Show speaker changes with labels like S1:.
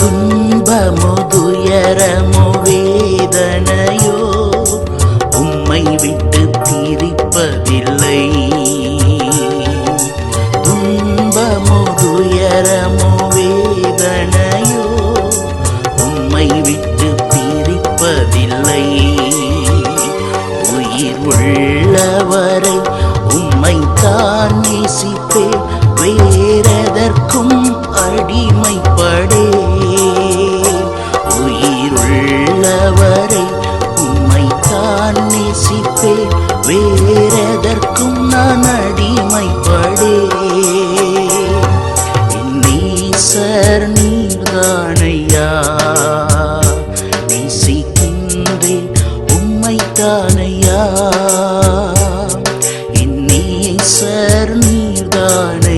S1: துன்பமோ துயரமோ வேதனையோ உம்மை விட்டு திரிப்பதில்லை துன்பமோ துயரமோ வேதனையோ உம்மை விட்டு பிரிப்பதில்லை. உயிர் உள்ளவரை உம்மை தான் நேசிப்பே வேறெதற்கும் அடிமைப்படே. உயிருள்ளவரை உம்மைத்தான் நேசிப்பே வேறெதற்கும் நான் அடிமைப்படே. நீசர் நீர்தானையா? நேசிக்கின்றே உம்மைத்தானையா நீசர் நீர்தானை